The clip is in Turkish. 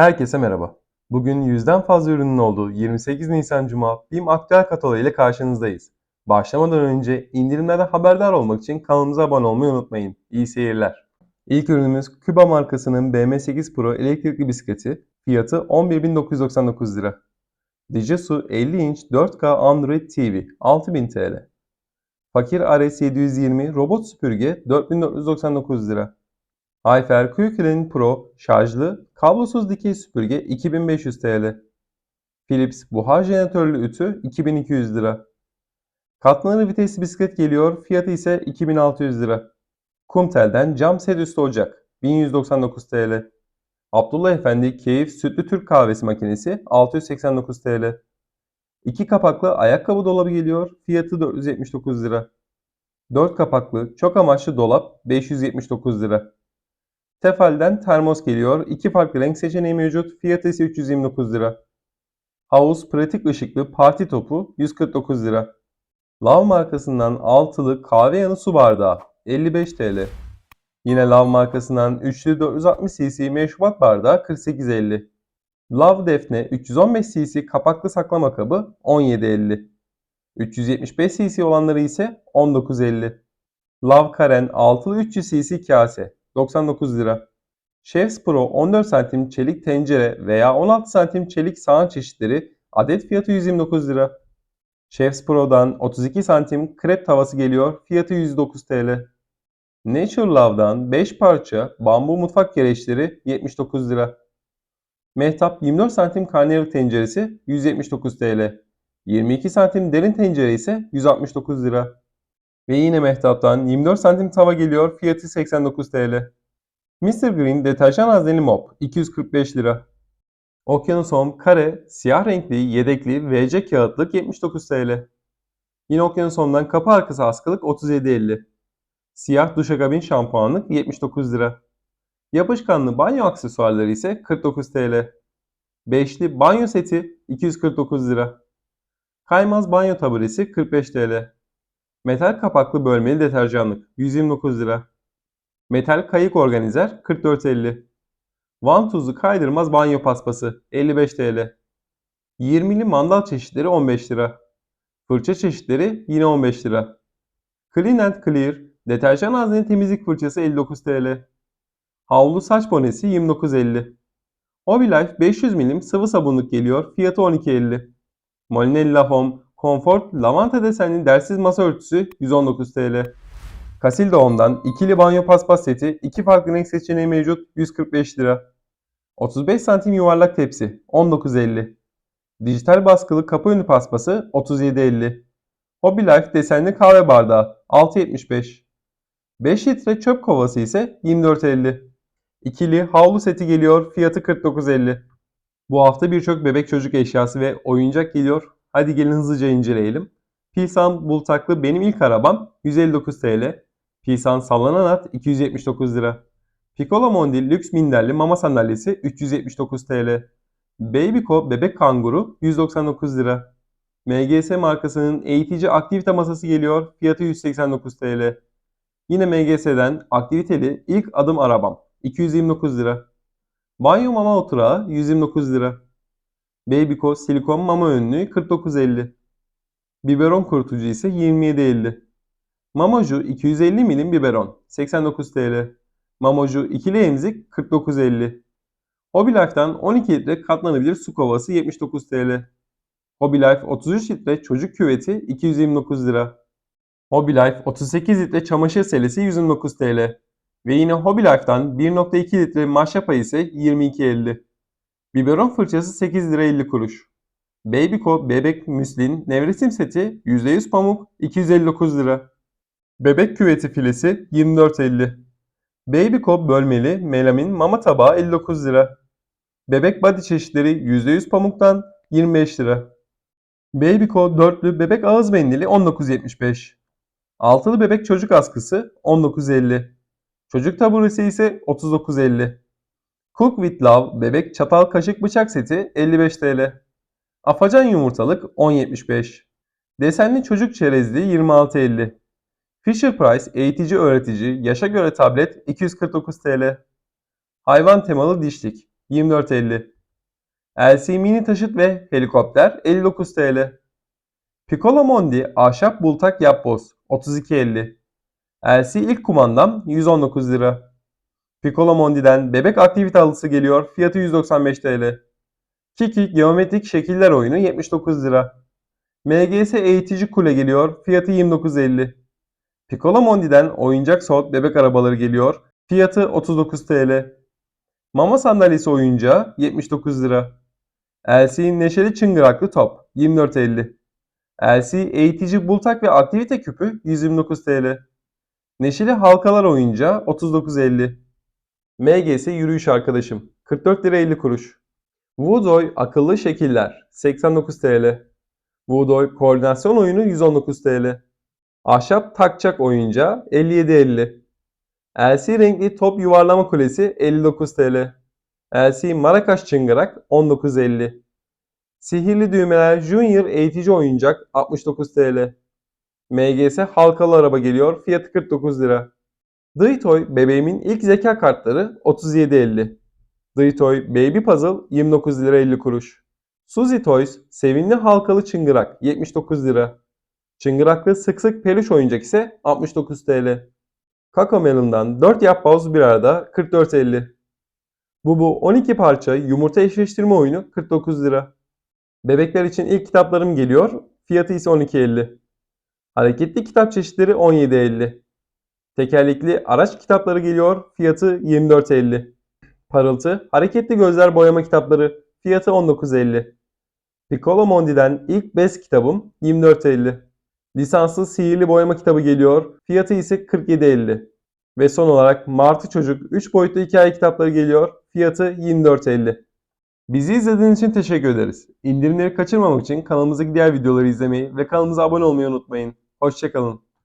Herkese merhaba. Bugün yüzden fazla ürünün olduğu 28 Nisan Cuma BİM aktüel kataloğu ile karşınızdayız. Başlamadan önce indirimlerden haberdar olmak için kanalımıza abone olmayı unutmayın. İyi seyirler. İlk ürünümüz Küba markasının BM8 Pro elektrikli bisikleti. Fiyatı 11.999 lira. Digisu 50 inç 4K Android TV 6000 TL. Fakir RS720 robot süpürge 4499 lira. Ayfer Quickline Pro şarjlı, kablosuz dikey süpürge 2500 TL. Philips buhar jeneratörlü ütü 2200 lira. Katlanır vitesli bisiklet geliyor, fiyatı ise 2600 lira. Kumtel'den cam set üstü ocak 1199 TL. Abdullah Efendi Keyif Sütlü Türk Kahvesi makinesi 689 TL. İki kapaklı ayakkabı dolabı geliyor, fiyatı 479 lira. 4 kapaklı çok amaçlı dolap 579 lira. Tefal'den termos geliyor. İki farklı renk seçeneği mevcut. Fiyatı ise 329 lira. Havuz pratik ışıklı parti topu 149 lira. Lav markasından altılı kahve yanı su bardağı 55 TL. Yine Lav markasından üçlü 460 cc meşrubat bardağı 48.50. Lav Defne 315 cc kapaklı saklama kabı 17.50. 375 cc olanları ise 19.50. Lav Karen altılı 300 cc kase 99 lira. Chefs Pro 14 santim çelik tencere veya 16 santim çelik sahan çeşitleri adet fiyatı 129 lira. Chefs Pro'dan 32 santim krep tavası geliyor fiyatı 109 TL. Nature Love'dan 5 parça bambu mutfak gereçleri 79 lira. Mehtap 24 santim karnıyarık tenceresi 179 TL. 22 santim derin tencere ise 169 lira. Ve yine Mehtap'tan 24 santim tava geliyor fiyatı 89 TL. Mr. Green deterjan hazneli mop 245 lira. Okyanus Home kare siyah renkli yedekli VC kağıtlık 79 TL. Yine Okyanus Home'dan kapı arkası askılık 37.50. Siyah duşakabin şampuanlık 79 lira. Yapışkanlı banyo aksesuarları ise 49 TL. Beşli banyo seti 249 lira. Kaymaz banyo taburesi 45 TL. Metal kapaklı bölmeli deterjanlık 129 lira. Metal kayık organizer 44.50. Van tuzlu kaydırmaz banyo paspası 55 TL. 20'li mandal çeşitleri 15 lira. Fırça çeşitleri yine 15 lira. Clean and Clear deterjan hazneli temizlik fırçası 59 TL. Havlu saç bonesi 29.50. Hobby Life 500 milim sıvı sabunluk geliyor fiyatı 12.50. Molinella Home Comfort lavanta desenli dersiz masa örtüsü 119 TL. Casilda Home'dan ikili banyo paspas seti, iki farklı renk seçeneği mevcut 145 lira. 35 santim yuvarlak tepsi 19.50. Dijital baskılı kapı önü paspası 37.50. Hobby Life desenli kahve bardağı 6.75. 5 litre çöp kovası ise 24.50. İkili havlu seti geliyor fiyatı 49.50. Bu hafta birçok bebek çocuk eşyası ve oyuncak geliyor. Hadi gelin hızlıca inceleyelim. Pilsan bultaklı benim ilk arabam 159 TL. Pilsan sallanan at 279 lira. Piccolo Mondi lüks minderli mama sandalyesi 379 TL. Babyco bebek kanguru 199 lira. MGS markasının eğitici aktivite masası geliyor. Fiyatı 189 TL. Yine MGS'den aktiviteli ilk adım arabam 229 lira. Banyo mama oturağı 129 lira. Babyco silikon mama önlüğü 49.50. Biberon kurutucu ise 27.50. Mamaju 250 milim biberon 89 TL. Mamaju ikili emzik 49.50. Hobby Life'dan 12 litre katlanabilir su kovası 79 TL. Hobby Life 33 litre çocuk küveti 229 lira. Hobby Life 38 litre çamaşır selesi 129 TL. Ve yine Hobby Life'dan 1.2 litre maşrapa ise 22.50. Biberon fırçası 8 lira 50 kuruş. Babyco bebek müslin nevresim seti %100 pamuk 259 lira. Bebek küveti filesi 24.50. Babyco bölmeli melamin mama tabağı 59 lira. Bebek body çeşitleri %100 pamuktan 25 lira. Babyco dörtlü bebek ağız mendili 19.75. Altılı bebek çocuk askısı 19.50. Çocuk taburesi ise 39.50. Cook with Love bebek çatal kaşık bıçak seti 55 TL. Afacan yumurtalık 10.75. Desenli çocuk çerezli 26.50. Fisher Price eğitici öğretici yaşa göre tablet 249 TL. Hayvan temalı dişlik 24.50 LC mini taşıt ve helikopter 59 TL Piccolo Mondi ahşap bultak yapboz 32.50 LC ilk kumandam 119 lira Piccolo Mondi'den bebek aktivite halısı geliyor fiyatı 195 TL Kiki geometrik şekiller oyunu 79 lira MGS eğitici kule geliyor fiyatı 29.50 Piccolo Mondi'den oyuncak soğut bebek arabaları geliyor. Fiyatı 39 TL. Mama sandalyesi oyuncağı 79 lira. LC neşeli çıngıraklı top 24.50. LC eğitici bultak ve aktivite küpü 129 TL. Neşeli halkalar oyuncağı 39.50. MGS yürüyüş arkadaşım 44 lira 50 kuruş. Woodoy akıllı şekiller 89 TL. Woodoy koordinasyon oyunu 119 TL. Ahşap takçak oyuncağı 57.50. LC renkli top yuvarlama kulesi 59 TL. LC Marakaş çıngırak 19.50. Sihirli düğmeler Junior eğitici oyuncak 69 TL. MGS halkalı araba geliyor fiyatı 49 lira. Daytoy bebeğimin ilk zeka kartları 37.50. Daytoy Baby Puzzle 29 lira 50 kuruş. Suzy Toys sevinli halkalı çıngırak 79 lira. Çıngıraklı sık sık peluş oyuncak ise 69 TL. Kaka Melon'dan 4 yapboz bir arada 44.50. Bubu 12 parça yumurta eşleştirme oyunu 49 lira. Bebekler için ilk kitaplarım geliyor. Fiyatı ise 12.50. Hareketli kitap çeşitleri 17.50. Tekerlekli araç kitapları geliyor. Fiyatı 24.50. Parıltı hareketli gözler boyama kitapları. Fiyatı 19.50. Piccolo Mondi'den ilk bez kitabım 24.50. Lisanslı sihirli boyama kitabı geliyor. Fiyatı ise 47.50. Ve son olarak Martı Çocuk 3 boyutlu hikaye kitapları geliyor. Fiyatı 24.50. Bizi izlediğiniz için teşekkür ederiz. İndirimleri kaçırmamak için kanalımızdaki diğer videoları izlemeyi ve kanalımıza abone olmayı unutmayın. Hoşçakalın.